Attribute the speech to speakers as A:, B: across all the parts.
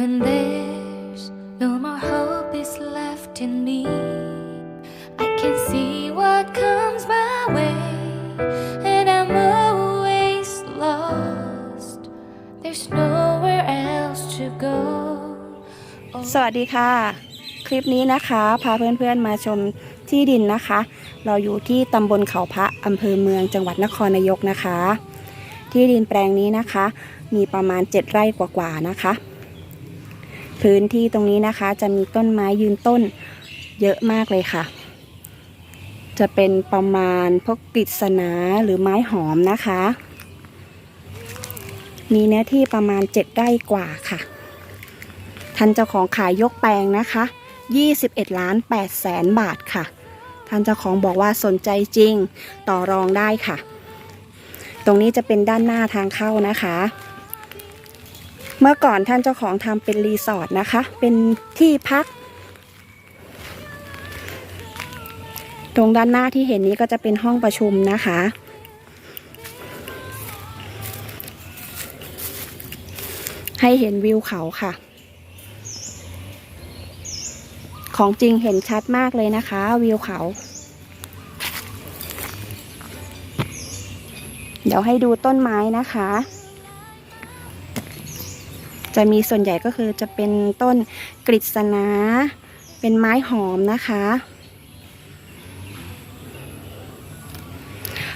A: When there's no more hope is left in me, I can see what comes my way, and I'm always lost. There's nowhere else to go.
B: สวัสดีค่ะ คลิปนี้นะคะ พาเพื่อนๆมาชมที่ดินนะคะ เราอยู่ที่ตำบลเขาพระอำเภอเมืองจังหวัดนครนายกนะคะ ที่ดินแปลงนี้นะคะ มีประมาณ 7 ไร่กว่าๆนะคะ พื้นที่ตรงนี้นะคะ จะมีต้นไม้ยืนต้นเยอะมากเลยค่ะ จะเป็นประมาณพวกกฤษณาหรือไม้หอมนะคะ มีเนื้อที่ประมาณ7ไร่กว่าค่ะ ท่านเจ้าของขายยกแปลงนะคะ21ล้าน8แสนบาทค่ะ ท่านเจ้าของบอกว่าสนใจจริงต่อรองได้ค่ะ ตรงนี้จะเป็นด้านหน้าทางเข้านะคะ เมื่อก่อนท่านเจ้าของทำเป็นรีสอร์ทนะคะ เป็นที่พัก ตรงด้านหน้าที่เห็นนี้ก็จะเป็นห้องประชุมนะคะ ให้เห็นวิวเขาค่ะ ของจริงเห็นชัดมากเลยนะคะ วิวเขา เดี๋ยวให้ดูต้นไม้นะคะ จะมีส่วนใหญ่ก็คือจะเป็นต้นกฤษณาเป็นไม้หอมนะคะ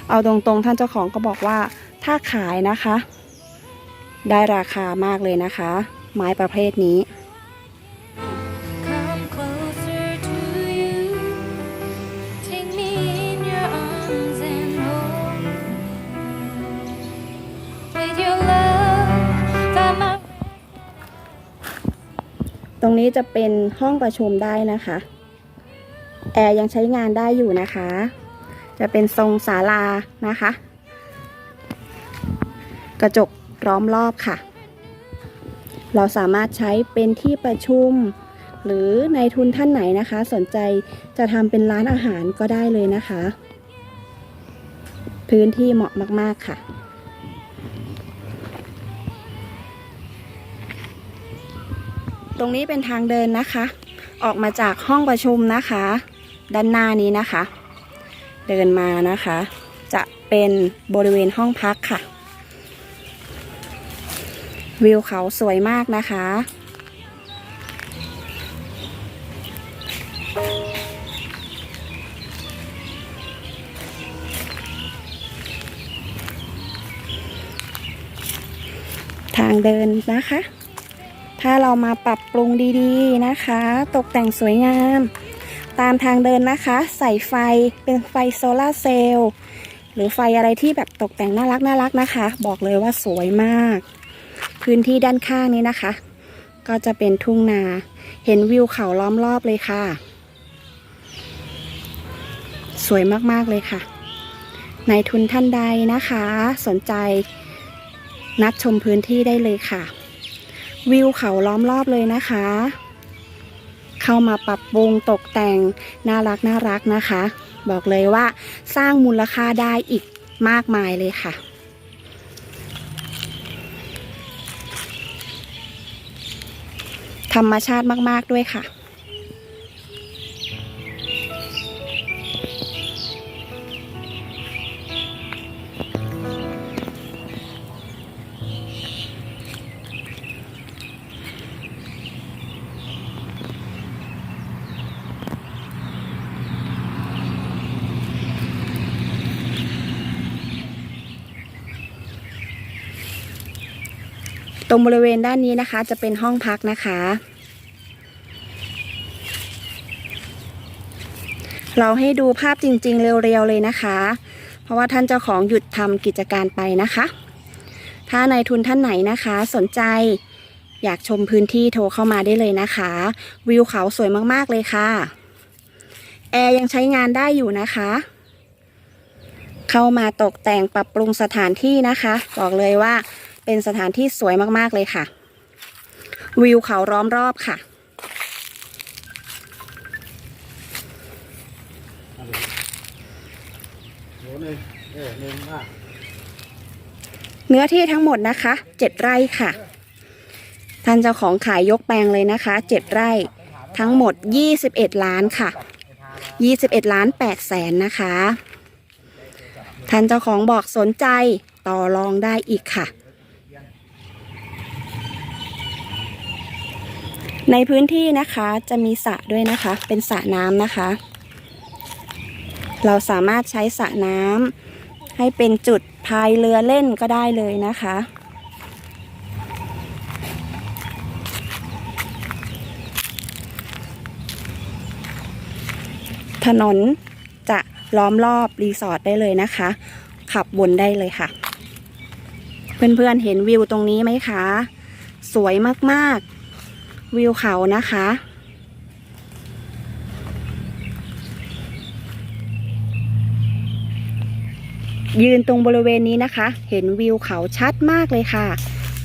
B: เอาตรงๆท่านเจ้าของก็บอกว่าถ้าขายนะคะ ได้ราคามากเลยนะคะ ไม้ประเภทนี้ ตรงนี้จะเป็นห้องประชุมได้นะคะ แอร์ยังใช้งานได้อยู่นะคะ จะเป็นทรงศาลานะคะ กระจกล้อมรอบค่ะ เราสามารถใช้เป็นที่ประชุม หรือในทุนท่านไหนนะคะ สนใจจะทำเป็นร้านอาหารก็ได้เลยนะคะ พื้นที่เหมาะมาก ๆ ค่ะ ตรงนี้เป็นทางเดินนะคะ ออกมาจากห้องประชุมนะคะ ด้านหน้านี้นะคะ เดินมานะคะ จะเป็นบริเวณห้องพักค่ะ วิวเขาสวยมากนะคะทางเดินนะคะ ถ้าเรามาปรับปรุงดีๆนะคะ ตกแต่งสวยงาม ตามทางเดินนะคะ ใส่ไฟเป็นไฟโซลาเซลล์หรือไฟอะไรที่แบบตกแต่งน่ารักน่ารักนะคะ บอกเลยว่าสวยมาก พื้นที่ด้านข้างนี้นะคะ ก็จะเป็นทุ่งนา เห็นวิวเขาล้อมรอบเลยค่ะ สวยมากๆเลยค่ะนายทุนท่านใดนะคะ สนใจนัดชมพื้นที่ได้เลยค่ะ วิวเขาล้อมรอบเลยนะคะ เข้ามาปรับปรุงตกแต่งน่ารักน่ารักนะคะ บอกเลยว่าสร้างมูลค่าได้อีกมากมายเลยค่ะ ธรรมชาติมาก ๆ ด้วยค่ะ รงบริเวณด้านนี้นะคะ จะเป็นห้องพักนะคะ เราให้ดูภาพจริง ๆ เร็วๆเลยนะคะ เพราะว่าท่านเจ้าของหยุดทำกิจการไปนะคะ ถ้านายทุนท่านไหนนะคะ สนใจอยากชมพื้นที่โทรเข้ามาได้เลยนะคะ วิวเขาสวยมากๆเลยค่ะ แอร์ยังใช้งานได้อยู่นะคะ เข้ามาตกแต่งปรับปรุงสถานที่นะคะ บอกเลยว่า เป็นสถานที่สวยมากๆเลยค่ะ วิวเขาล้อมรอบค่ะ
C: เนื้อ
B: ที่ทั้งหมดนะคะ7ไร่ค่ะ ท่านเจ้าของขายยกแปลงเลยนะคะเจ็ดไร่ทั้งหมด 21 ล้านค่ะ 21 ล้าน8แสนนะคะ ท่านเจ้าของบอกสนใจต่อรองได้อีกค่ะ ในพื้นที่นะคะจะมีสระด้วยนะคะ เป็นสระน้ำนะคะ เราสามารถใช้สระน้ำให้เป็นจุดพายเรือเล่นก็ได้เลยนะคะ ถนนจะล้อมรอบรีสอร์ทได้เลยนะคะ ขับวนได้เลยค่ะ เพื่อนๆเห็นวิวตรงนี้ไหมคะ สวยมากๆ วิวเขานะคะ ยืนตรงบริเวณนี้นะคะ เห็นวิวเขาชัดมากเลยค่ะ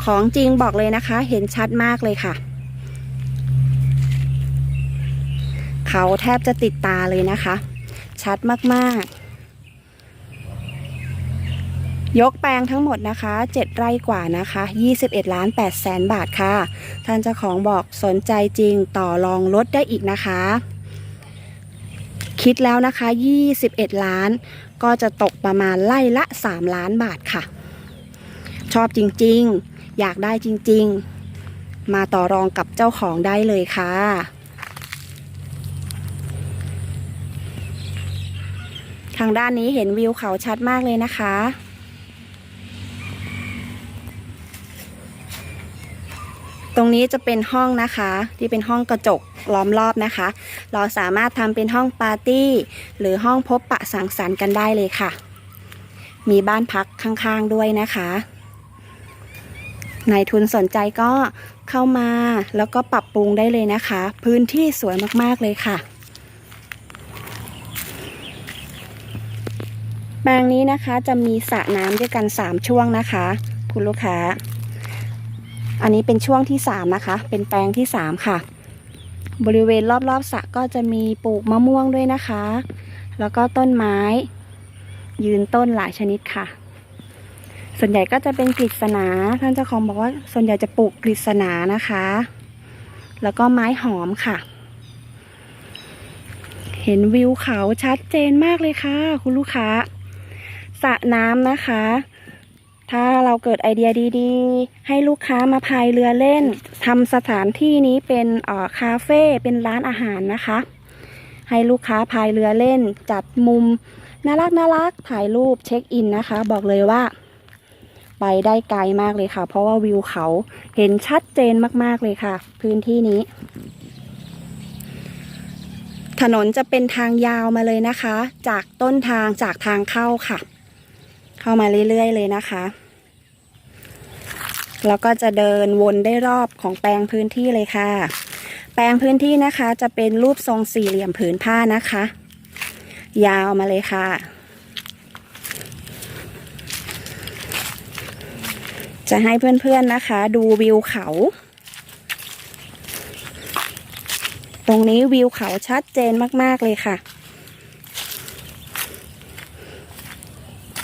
B: ของจริงบอกเลยนะคะ เห็นชัดมากเลยค่ะ เขาแทบจะติดตาเลยนะคะ ชัดมากๆ ยกแปลงทั้งหมดนะคะ 7 ไร่กว่านะคะ 21 ล้าน8แสนบาทค่ะ ท่านเจ้าของบอกสนใจจริงต่อรองลดได้อีกนะคะ คิดแล้วนะคะ 21 ล้าน ก็จะตกประมาณไล่ละ 3 ล้านบาทค่ะ ชอบจริงๆ อยากได้จริงๆ มาต่อรองกับเจ้าของได้เลยค่ะทางด้านนี้เห็นวิวเขาชัดมากเลยนะคะ รงนี้จะเป็นห้องนะคะ ที่เป็นห้องกระจกล้อมรอบนะคะ เราสามารถทำเป็นห้องปาร์ตี้ หรือห้องพบปะสังสรรค์กันได้เลยค่ะ มีบ้านพักข้างๆด้วยนะคะนายทุนสนใจก็เข้ามาแล้วก็ปรับปรุงได้เลยนะคะ พื้นที่สวยมากๆเลยค่ะ แปลงนี้นะคะจะมีสระน้ำด้วยกัน 3 ช่วงนะคะ คุณลูกค้า อันนี้เป็นช่วงที่3นะคะ เป็นแปลงที่3ค่ะ บริเวณรอบๆสระก็จะมีปลูกมะม่วงด้วยนะคะ แล้วก็ต้นไม้ ยืนต้นหลายชนิดค่ะ ส่วนใหญ่ก็จะเป็นกฤษณาท่านเจ้าของบอกว่าส่วนใหญ่จะปลูกกฤษณานะคะ แล้วก็ไม้หอมค่ะ เห็นวิวเขาชัดเจนมากเลยค่ะ คุณลูกค้าสระน้ำนะคะ ถ้าเราเกิดไอเดียดีๆ ให้ลูกค้ามาพายเรือเล่นทำสถานที่นี้เป็นเอ่อคาเฟ่เป็นร้านอาหารนะคะ ให้ลูกค้าพายเรือเล่น จัดมุมน่ารักน่ารักถ่ายรูปเช็คอินนะคะ บอกเลยว่า ไปได้ไกลมากเลยค่ะ เพราะว่าวิวเขาเห็นชัดเจนมากๆเลยค่ะ พื้นที่นี้ ถนนจะเป็นทางยาวมาเลยนะคะ จากต้นทางจากทางเข้าค่ะ เข้ามาเรื่อยๆเลยนะคะ แล้วก็จะเดินวนได้รอบของแปลงพื้นที่เลยค่ะ แปลงพื้นที่นะคะจะเป็นรูปทรงสี่เหลี่ยมผืนผ้านะคะ ยาวมาเลยค่ะ จะให้เพื่อนๆนะคะ ดูวิวเขาตรงนี้วิวเขาชัดเจนมาก ๆ เลยค่ะ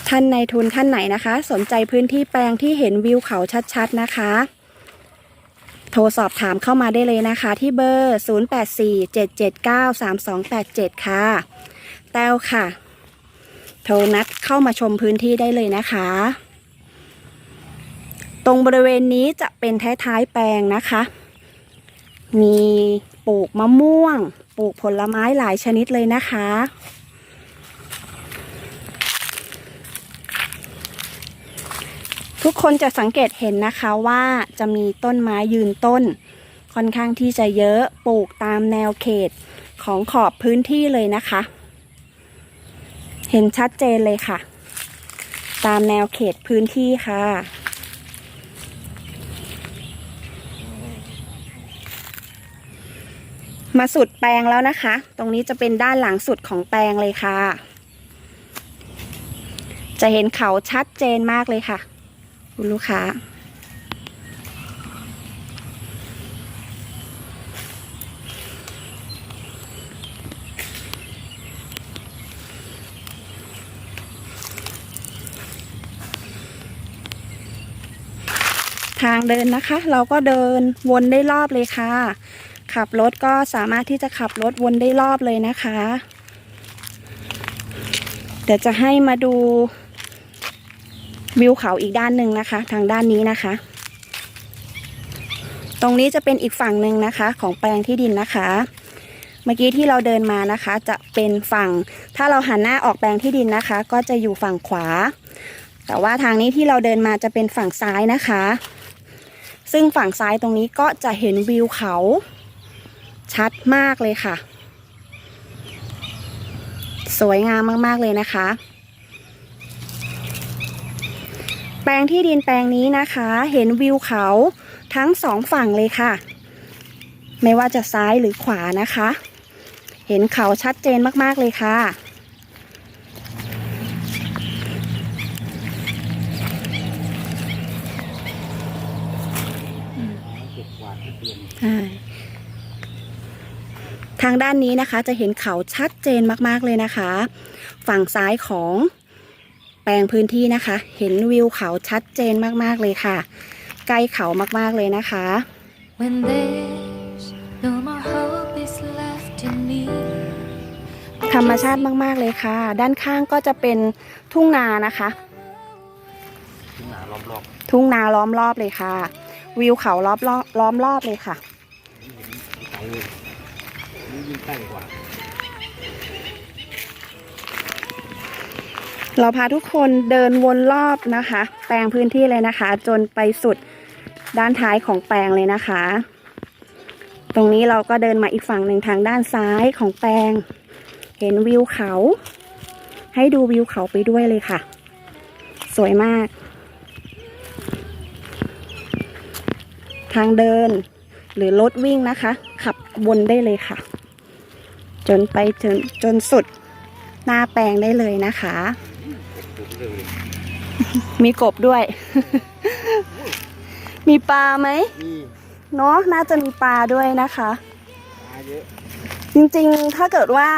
B: ท่านในทุนท่านไหนนะคะ สนใจพื้นที่แปลงที่เห็นวิวเขาชัดๆนะคะ โทรสอบถามเข้ามาได้เลยนะคะ ที่เบอร์ 0847793287 ค่ะ แต้วค่ะ โทรนัดเข้ามาชมพื้นที่ได้เลยนะคะ ตรงบริเวณนี้จะเป็นท้ายๆแปลงนะคะ มีปลูกมะม่วง ปลูกผลไม้หลายชนิดเลยนะคะ ทุกคนจะสังเกตเห็นนะคะว่าจะมีต้นไม้ยืนต้น ค่อนข้างที่จะเยอะปลูกตามแนวเขตของขอบพื้นที่เลยนะคะ เห็นชัดเจนเลยค่ะ ตามแนวเขตพื้นที่ค่ะมาสุดแปลงแล้วนะคะ ตรงนี้จะเป็นด้านหลังสุดของแปลงเลยค่ะ จะเห็นเขาชัดเจนมากเลยค่ะ คุณลูกค้า ทางเดินนะคะ เราก็เดินวนได้รอบเลยค่ะ ขับรถก็สามารถที่จะขับรถวนได้รอบเลยนะคะ เดี๋ยวจะให้มาดู วิวเขาอีกด้านหนึ่งนะคะ ทางด้านนี้นะคะ ตรงนี้จะเป็นอีกฝั่งหนึ่งนะคะ ของแปลงที่ดินนะคะ เมื่อกี้ที่เราเดินมานะคะ จะเป็นฝั่ง ถ้าเราหันหน้าออกแปลงที่ดินนะคะ ก็จะอยู่ฝั่งขวา แต่ว่าทางนี้ที่เราเดินมาจะเป็นฝั่งซ้ายนะคะ ซึ่งฝั่งซ้ายตรงนี้ก็จะเห็นวิวเขา ชัดมากเลยค่ะ สวยงามมากๆเลยนะคะ แปลงที่ดินแปลงนี้นะคะ เห็นวิวเขาทั้งสองฝั่งเลยค่ะ ไม่ว่าจะซ้ายหรือขวานะคะ เห็นเขาชัดเจนมากๆเลยค่ะ
C: เก็บกวาดทุกเดือน
B: ใช่ทางด้านนี้นะคะจะเห็นเขาชัดเจนมากๆเลยนะคะ ฝั่งซ้ายของ แปลงพื้นที่นะคะ เห็นวิวเขาชัดเจนมากๆเลยค่ะ ใกล้เขามากๆเลยนะคะ
A: When there's no more hope is left in me
B: ธรรมชาติมากๆเลยค่ะ ด้านข้างก็จะเป็นทุ่งนานะคะ
C: ที่หนาล้อมรอบ
B: ทุ่งนาล้อมรอบเลยค่ะ วิวเขาล้อมรอบล้อมรอบเลยค่ะ
C: ไกลเลยนี่ยิ่งใกล้กว่า
B: เราพาทุกคนเดินวนรอบนะคะ แปลงพื้นที่เลยนะคะ จนไปสุดด้านท้ายของแปลงเลยนะคะ ตรงนี้เราก็เดินมาอีกฝั่งหนึ่งทางด้านซ้ายของแปลง เห็นวิวเขา ให้ดูวิวเขาไปด้วยเลยค่ะ สวยมาก ทางเดินหรือรถวิ่งนะคะ ขับวนได้เลยค่ะ จนไปจนจนสุดหน้าแปลงได้เลยนะคะ มีกบด้วย มีปลาไหม
C: นี่
B: เนาะน่าจะมีปลาด้วยนะคะ
C: ปลาเยอะ
B: จริงๆ ถ้าเกิดว่า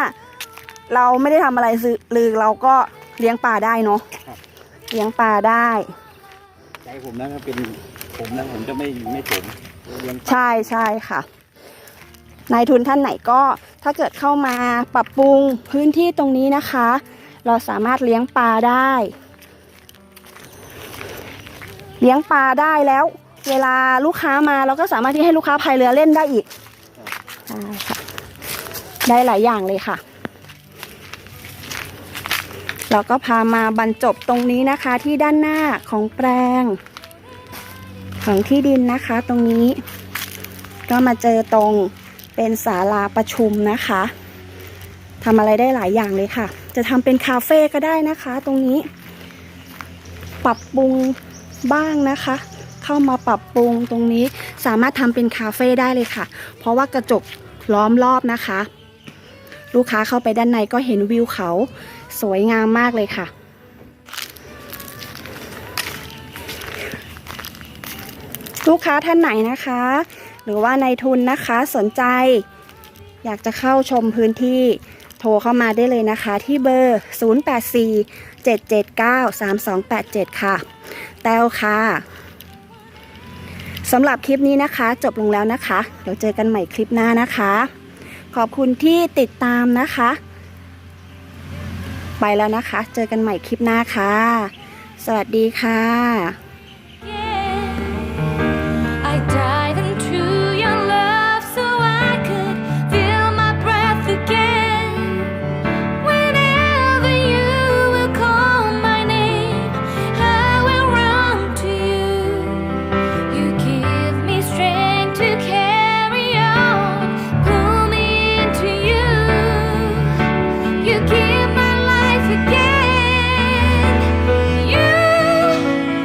B: เราไม่ได้ทำอะไรซื้อหรือเราก็เลี้ยงปลาได้เนาะเลี้ยงปลาได้
C: ใจผมนะถ้าเป็นผมนะผมจะไม่ไม่ผมเลี้ยง
B: ใช่ใช่ค่ะ นายทุนท่านไหนก็ถ้าเกิดเข้ามาปรับปรุงพื้นที่ตรงนี้นะคะ เราสามารถเลี้ยงปลาได้ เลี้ยงปลาได้แล้ว เวลาลูกค้ามาเราก็สามารถที่ให้ลูกค้าพายเรือเล่นได้อีกใช่ค่ะได้หลายอย่างเลยค่ะ เราก็พามาบรรจบตรงนี้นะคะที่ด้านหน้าของแปลง ของที่ดินนะคะตรงนี้ ก็มาเจอตรงเป็นศาลาประชุมนะคะทำอะไรได้หลายอย่างเลยค่ะ จะทำเป็นคาเฟ่ก็ได้นะคะ ตรงนี้ ปรับปรุง บ้างนะคะ เข้ามาปรับปรุงตรงนี้สามารถทำเป็นคาเฟ่ได้เลยค่ะ เพราะว่ากระจกล้อมรอบนะคะ ลูกค้าเข้าไปด้านในก็เห็นวิวเขา สวยงามมากเลยค่ะ ลูกค้าท่านไหนนะคะ หรือว่าในายทุนนะคะสนใจ อยากจะเข้าชมพื้นที่ โทรเข้ามาได้เลยนะคะที่เบอร์ 0847793287 ค่ะ แต้วค่ะสำหรับคลิปนี้นะคะ จบลงแล้วนะคะเดี๋ยวเจอกันใหม่คลิปหน้านะคะ ขอบคุณที่ติดตามนะคะ ไปแล้วนะคะ เจอกันใหม่คลิปหน้าค่ะ สวัสดีค่ะ